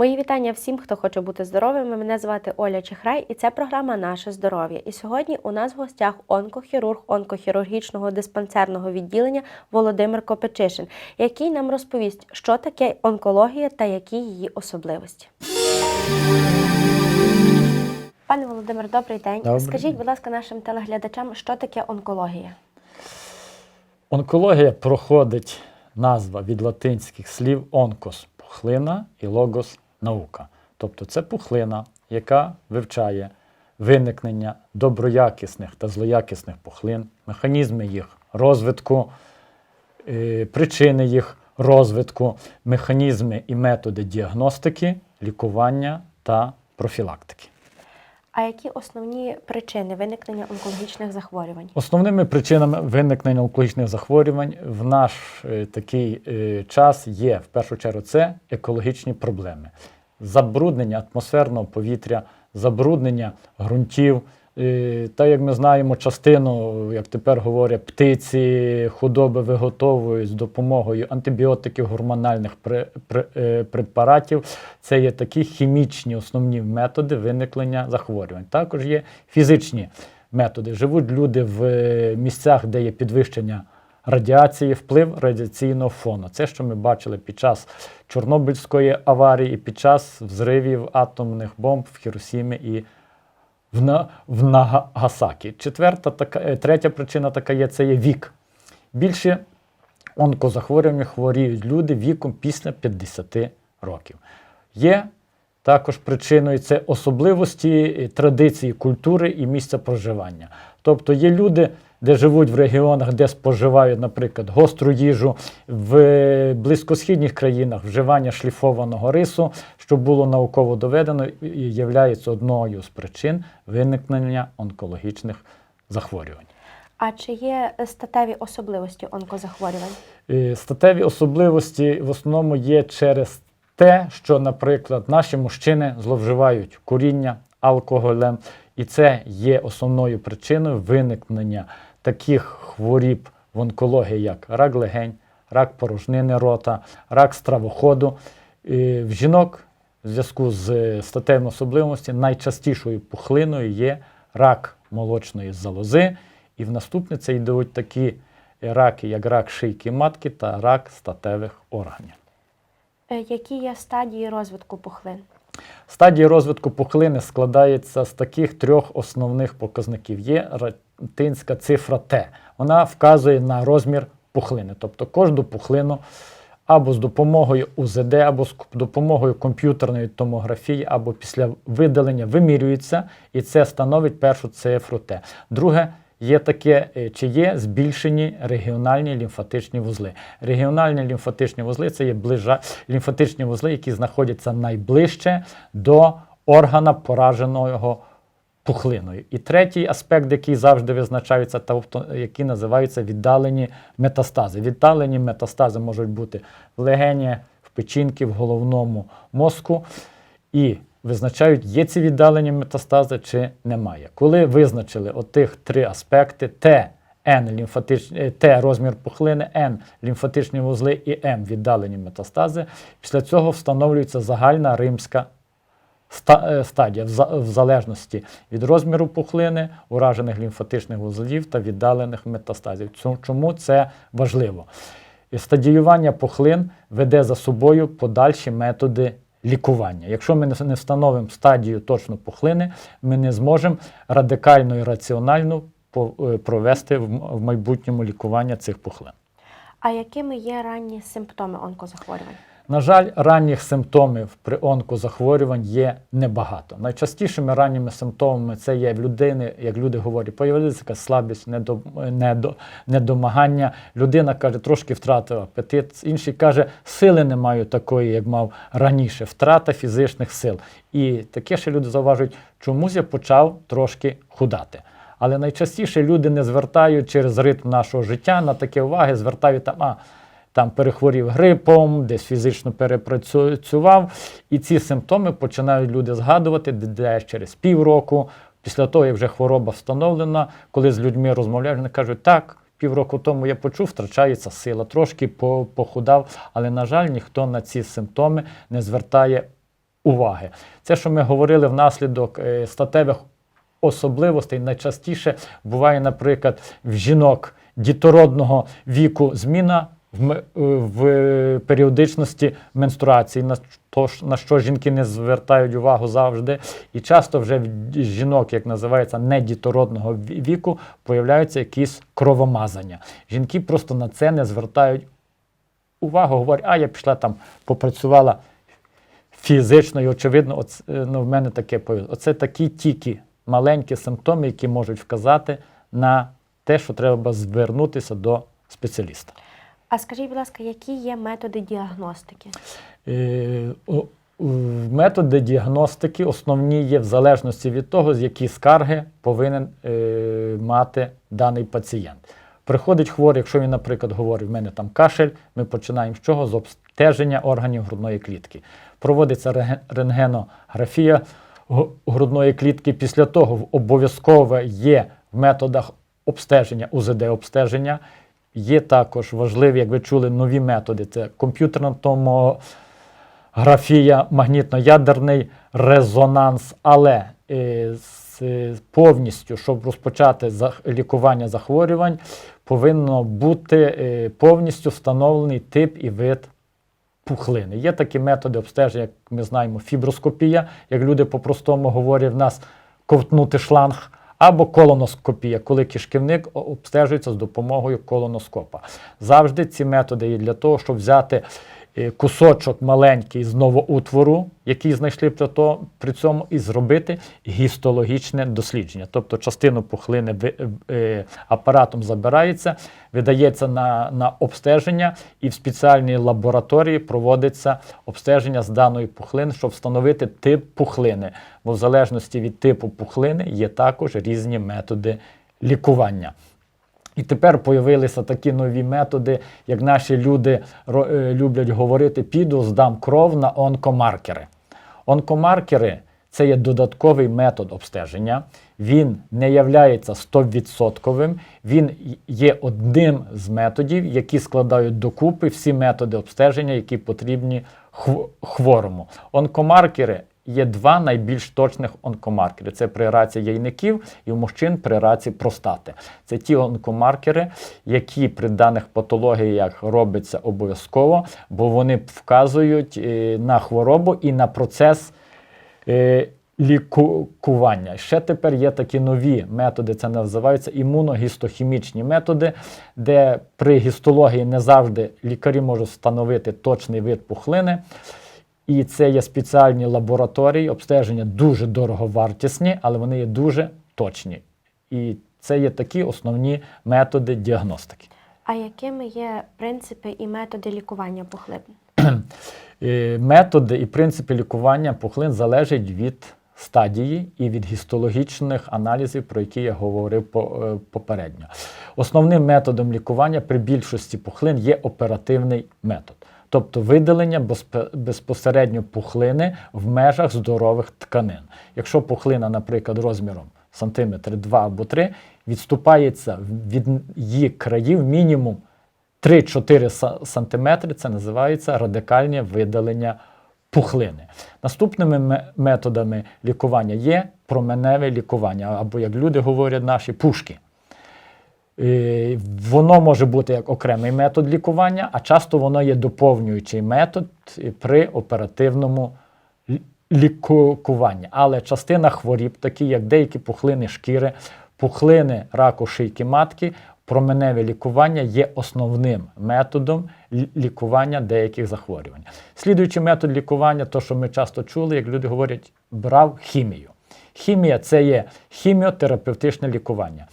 Мої вітання всім, хто хоче бути здоровими. Мене звати Оля Чехрай, і це програма Наше здоров'я. І сьогодні у нас в гостях онкохірург онкохірургічного диспансерного відділення Володимир Копечишин, який нам розповість, що таке онкологія та які її особливості. Пане Володимир, добрий день. Добрий Скажіть, будь ласка, нашим телеглядачам, що таке онкологія? Онкологія проходить назва від латинських слів онкос пухлина і логос наука. Тобто це пухлина, яка вивчає виникнення доброякісних та злоякісних пухлин, механізми їх розвитку, е, причини їх розвитку, механізми і методи діагностики, лікування та профілактики. А які основні причини виникнення онкологічних захворювань? Основними причинами виникнення онкологічних захворювань в наш е, такий е, час є в першу чергу це екологічні проблеми. Забруднення атмосферного повітря, забруднення ґрунтів. Та як ми знаємо, частину, як тепер говорять, птиці, худоби виготовують з допомогою антибіотиків, гормональних е, препаратів. Це є такі хімічні основні методи виникнення захворювань. Також є фізичні методи. Живуть люди в е, місцях, де є підвищення радіації, вплив радіаційного фону. Це, що ми бачили під час Чорнобильської аварії і під час взривів атомних бомб в Хіросімі і в, На- в Нагасакі. Четверта така, е, третя причина така є це є вік. Більше онкозахворювання хворіють люди віком після 50 років. Є також причиною це особливості е, традиції культури і місця проживання. Тобто є люди, де живуть в регіонах, де споживають, наприклад, гостру їжу, в близькосхідних країнах вживання шліфованого рису, що було науково доведено, і є одною з причин виникнення онкологічних захворювань. А чи є статеві особливості онкозахворювань? Е, Статеві особливості в основному є через те, що, наприклад, наші мужчини зловживають куріння алкоголем, і це є основною причиною виникнення таких хворіб в онкології, як рак легень, рак порожнини рота, рак стравоходу. Е, В жінок в зв'язку з е, статевими особливостями найчастішою пухлиною є рак молочної залози, і в наступне це йдуть такі раки, як рак шийки матки та рак статевих органів. Е, Які є стадії розвитку пухлин? Стадія розвитку пухлини складається з таких трьох основних показників. Є латинська цифра Т. Вона вказує на розмір пухлини. Тобто кожну пухлину або з допомогою УЗД, або з допомогою комп'ютерної томографії, або після видалення вимірюється, і це становить першу цифру Т. Друге, Є таке, е, чи є збільшені регіональні лімфатичні вузли. Регіональні лімфатичні вузли це є ближа... лімфатичні вузли, які знаходяться найближче до органа пораженого пухлиною. І третій аспект, який завжди визначається, тобто які називаються віддалені метастази. Віддалені метастази можуть бути в легені, в печінки, в головному мозку. І визначають, є ці віддалені метастази чи немає. Коли визначили отих три аспекти: Т, Н е, Т розмір пухлини, Н лімфатичні вузли і М віддалені метастази, після цього встановлюється загальна римська стадія в залежності від розміру пухлини, уражених лімфатичних вузлів та віддалених метастазів. Чому це важливо? Стадіювання пухлин веде за собою подальші методи лікування. Якщо ми не- не встановимо стадію точно пухлини, ми не зможемо радикально і раціонально е, провести в майбутньому лікування цих пухлин. А якими є ранні симптоми онкозахворювань? На жаль, ранніх симптомів при онкозахворювань є небагато. Найчастішими ранніми симптомами це є в людини, як люди говорять, появилася якась слабість, недо, недо, недомагання. Людина каже, трошки втратила апетит. Інший каже, сили не маю такої, як мав раніше, втрата фізичних сил. І таке ще люди зауважують, чомусь я почав трошки худати. Але найчастіше люди не звертають через ритм нашого життя на такі уваги, звертають там, а там перехворів грипом, десь фізично перепрацював. І ці симптоми починають люди згадувати десь через півроку, після того, як вже хвороба встановлена, коли з людьми розмовляють, вони кажуть, так. Півроку тому я почув, втрачається сила, трошки похудав, але, на жаль, ніхто на ці симптоми не звертає уваги. Це, що ми говорили внаслідок е, статевих особливостей, найчастіше буває, наприклад, в жінок дітородного віку зміна в, е, в періодичності менструації, на, то, на що жінки не звертають увагу завжди. І часто вже в жінок, як називається, недітородного віку, появляються якісь кровомазання. Жінки просто на це не звертають увагу, говорять, а я пішла там, попрацювала фізично, і очевидно, оц, е, ну, в мене таке появилось. Оце такі тільки маленькі симптоми, які можуть вказати на те, що треба звернутися до спеціаліста. А скажіть, будь ласка, які є методи діагностики? Е, о- Методи діагностики основні є в залежності від того, з які скарги повинен е, мати даний пацієнт. Приходить хворий, якщо він, наприклад, говорить, в мене там кашель, ми починаємо з чого? З обстеження органів грудної клітки. Проводиться рентгенографія грудної клітки. Після того обов'язково є в методах обстеження, УЗД-обстеження. Є також важливі, як ви чули, нові методи. Це комп'ютерна томографія, магнітно-ядерний резонанс. Але е, з- е, повністю, щоб розпочати лікування захворювань, повинно бути е, повністю встановлений тип і вид пухлини. Є такі методи обстеження, як ми знаємо, фіброскопія, як люди по-простому говорять, в нас ковтнути шланг, або колоноскопія, коли кишківник обстежується з допомогою колоноскопа. Завжди ці методи є для того, щоб взяти кусочок маленький з новоутвору, який знайшли при, то, при цьому, і зробити гістологічне дослідження. Тобто частину пухлини ви- е, апаратом забирається, видається на, на обстеження, і в спеціальній лабораторії проводиться обстеження з даної пухлини, щоб встановити тип пухлини. Бо в залежності від типу пухлини є також різні методи лікування. І тепер появилися такі нові методи, як наші люди е, люблять говорити: піду, здам кров на онкомаркери. Онкомаркери це є додатковий метод обстеження. Він не являється 100%, він є одним з методів, які складають докупи всі методи обстеження, які потрібні хворому. Онкомаркери є два найбільш точних онкомаркери. Це при раці яйників і в мужчин при раці простати. Це ті онкомаркери, які при даних патологіях робляться обов'язково, бо вони вказують е, на хворобу і на процес е, лікування. Ще тепер є такі нові методи, це називаються імуногістохімічні методи, де при гістології не завжди лікарі можуть встановити точний вид пухлини. І це є спеціальні лабораторії, обстеження дуже дороговартісні, але вони є дуже точні. І це є такі основні методи діагностики. А якими є принципи і методи лікування пухлин? Е, Методи і принципи лікування пухлин залежать від стадії і від гістологічних аналізів, про які я говорив е, попередньо. Основним методом лікування при більшості пухлин є оперативний метод, тобто видалення безпосередньо пухлини в межах здорових тканин. Якщо пухлина, наприклад, розміром сантиметр 2 або 3, відступається від її країв мінімум 3-4 са- сантиметри це називається радикальне видалення пухлини. Наступними методами лікування є променеве лікування, або, як люди говорять, наші пушки. Е, Воно може бути як окремий метод лікування, а часто воно є доповнюючий метод е, при оперативному лі- лікуванні. Але частина хворіб, такі як деякі пухлини шкіри, пухлини раку шийки матки, променеве лікування є основним методом лікування деяких захворювань. Слідуючий метод лікування, то що ми часто чули, як люди говорять, брав хімію. Хімія це є хіміотерапевтичне лікування.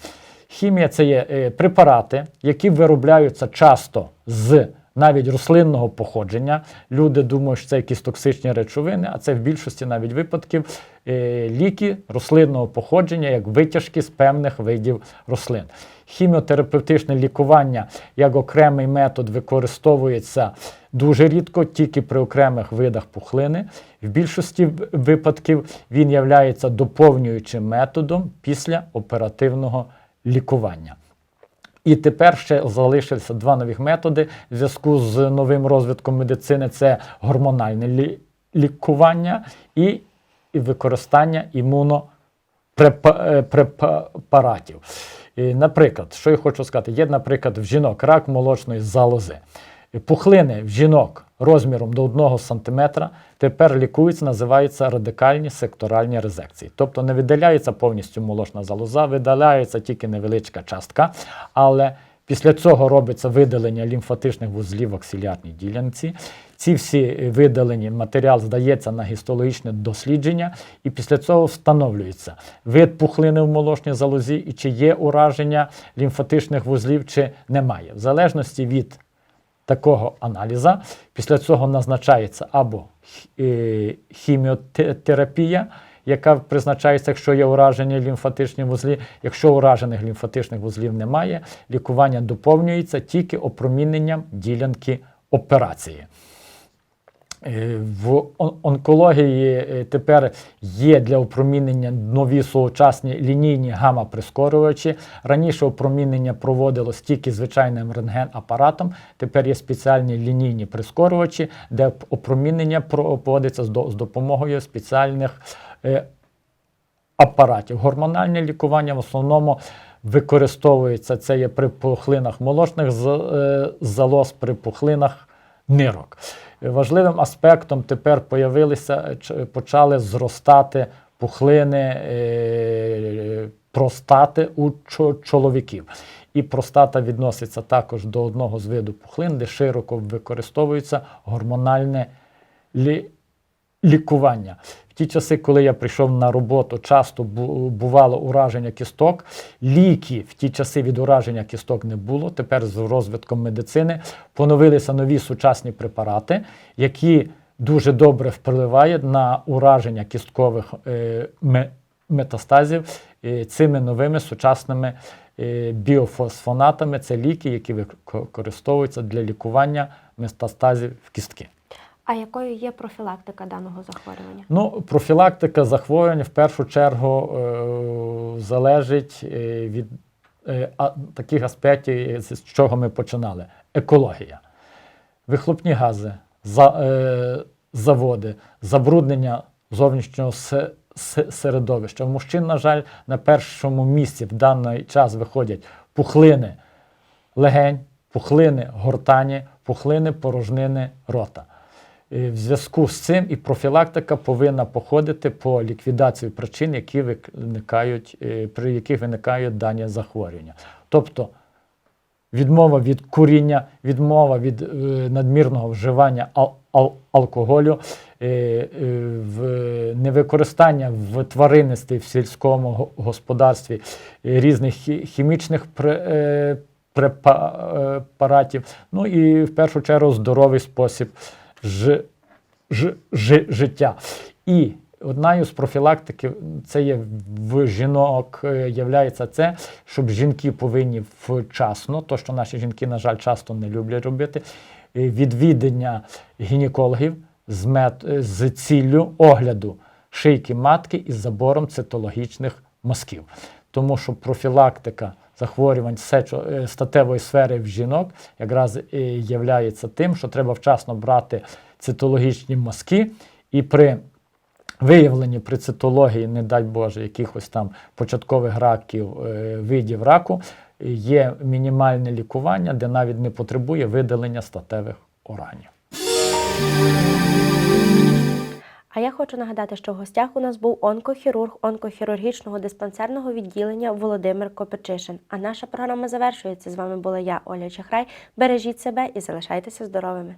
Хімія це є е, препарати, які виробляються часто з навіть рослинного походження. Люди думають, що це якісь токсичні речовини, а це в більшості навіть випадків е, ліки рослинного походження, як витяжки з певних видів рослин. Хіміотерапевтичне лікування як окремий метод використовується дуже рідко, тільки при окремих видах пухлини. В більшості випадків він є доповнюючим методом після оперативного лікування. І тепер ще залишилися два нових методи в зв'язку з новим розвитком медицини: це гормональне лі- лікування і, і використання імунопрепаратів. Наприклад, що я хочу сказати, є, наприклад, в жінок рак молочної залози. Пухлини в жінок розміром до 1 см тепер лікуються, називаються радикальні секторальні резекції. Тобто не видаляється повністю молочна залоза, видаляється тільки невеличка частка, але після цього робиться видалення лімфатичних вузлів в аксилярній ділянці. Ці всі видалені матеріал здається на гістологічне дослідження, і після цього встановлюється вид пухлини в молочній залозі і чи є ураження лімфатичних вузлів, чи немає. В залежності від такого аналіза. Після цього назначається або е, хіміотерапія, яка призначається, якщо є уражені лімфатичні вузлі. Якщо уражених лімфатичних вузлів немає, лікування доповнюється тільки опроміненням ділянки операції. Е, В онкології е, тепер є для опромінення нові сучасні лінійні гамма-прискорювачі. Раніше опромінення проводилось тільки звичайним рентген-апаратом. Тепер є спеціальні лінійні прискорювачі, де опромінення проводиться з допомогою спеціальних е, апаратів. Гормональне лікування в основному використовується це є при пухлинах молочних залоз, при пухлинах нирок. Важливим аспектом тепер появилися, почали зростати пухлини е, простати у чоловіків. І простата відноситься також до одного з виду пухлин, де широко використовується гормональне лікування. Ті часи, коли я прийшов на роботу, часто бувало ураження кісток. Ліки в ті часи від ураження кісток не було. Тепер з розвитком медицини поновилися нові сучасні препарати, які дуже добре впливають на ураження кісткових е, метастазів е, цими новими сучасними е, біофосфонатами. Це ліки, які використовуються для лікування метастазів в кістки. А якою є профілактика даного захворювання? Ну, профілактика захворювань в першу чергу е, залежить е, від е, таких аспектів, з чого ми починали. Екологія, вихлопні гази, за, заводи, забруднення зовнішнього се- се- середовища. В мужчин, на жаль, на першому місці в даний час виходять пухлини легень, пухлини гортані, пухлини порожнини рота. І В зв'язку з цим і профілактика повинна походити по ліквідації причин, які виникають, е, при яких виникають дані захворювання. Тобто відмова від куріння, відмова від е, надмірного вживання ал- ал- алкоголю, е, е, невикористання в тваринництві в сільському господарстві е, різних хімічних е, препаратів. Ну і в першу чергу здоровий спосіб ж, ж, ж, життя. І одною з профілактики це є в жінок, е, являється це, щоб жінки повинні вчасно, то що наші жінки, на жаль, часто не люблять робити, е, відвідання гінекологів з, мет, е, з ціллю огляду шийки матки із забором цитологічних мазків. Тому що профілактика захворювань сечо- е, статевої сфери в жінок якраз і являється тим, що треба вчасно брати цитологічні мазки і при виявленні при цитології, не дай Боже, якихось там початкових раків, е, видів раку, е, є мінімальне лікування, де навіть не потребує видалення статевих органів. А я хочу нагадати, що в гостях у нас був онкохірург онкохірургічного диспансерного відділення Володимир Копичишин. А наша програма завершується. З вами була я, Оля Чахрай. Бережіть себе і залишайтеся здоровими.